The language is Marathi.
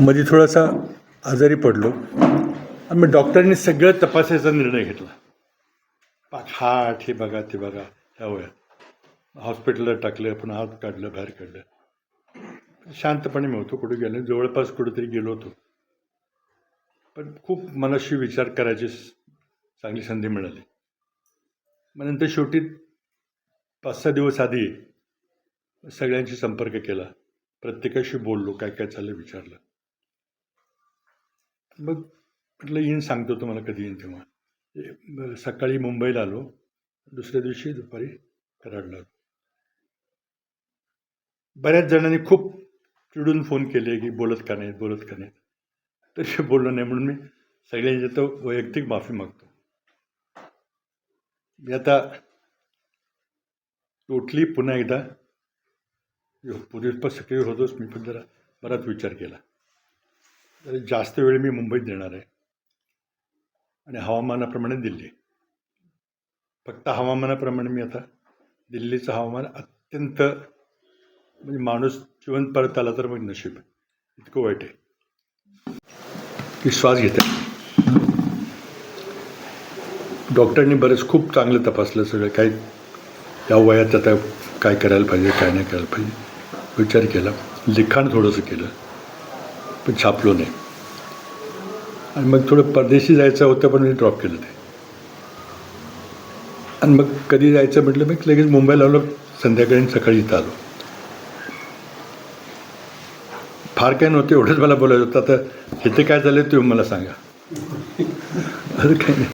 मध्ये थोडासा आजारी पडलो. आम्ही डॉक्टरांनी सगळं तपासायचा निर्णय घेतला. पाक हाट हे बघा ते बघा त्या वयात. हॉस्पिटलला टाकलं पण हात काढलं बाहेर काढलं. शांतपणे मिळतो कुठे गेलो जवळपास कुठेतरी गेलो होतो. पण खूप मनाशी विचार करायची चांगली संधी मिळाली. मग नंतर शेवटी पाच सहा दिवस आधी सगळ्यांशी संपर्क केला. प्रत्येकाशी बोललो काय काय चाललं विचारलं. मग म्हटलं येईन सांगतो तुम्हाला कधी येईन तेव्हा. सकाळी मुंबईला आलो. दुसऱ्या दिवशी दुपारी कराडला आलो. बऱ्याच जणांनी खूप चिडून फोन केले की बोलत का नाहीत बोलत का नाहीत. तरी बोललो नाही म्हणून मी सगळ्यांच्या तर वैयक्तिक माफी मागतो. मी आता टोटली पुन्हा एकदा पूर्वी पण सक्रिय होतोच मी पण जरा बराच विचार केला. जास्त वेळ मी मुंबईत देणार आहे. आणि हवामानाप्रमाणे दिल्ली. फक्त हवामानाप्रमाणे मी आता दिल्लीचं हवामान अत्यंत म्हणजे माणूस जिवंत परत आला तर मग नशीब आहे. इतकं वाईट आहे. की श्वास घेते. डॉक्टरांनी बरेच खूप चांगलं तपासलं सगळं. काही या वयात आता काय करायला पाहिजे काय नाही करायला पाहिजे. विचार केला. लिखाण थोडंसं केलं. पण छापलो नाही. आणि मग थोडं परदेशी जायचं होतं पण मी ड्रॉप केलं ते. आणि मग कधी जायचं म्हटलं मी लगेच मुंबईला आलो संध्याकाळी आणि सकाळी इथं आलो. फार काय नव्हते एवढंच मला बोलायचं होतं. आता इथे काय झालं तुम्ही मला सांगा. असं काही नाही.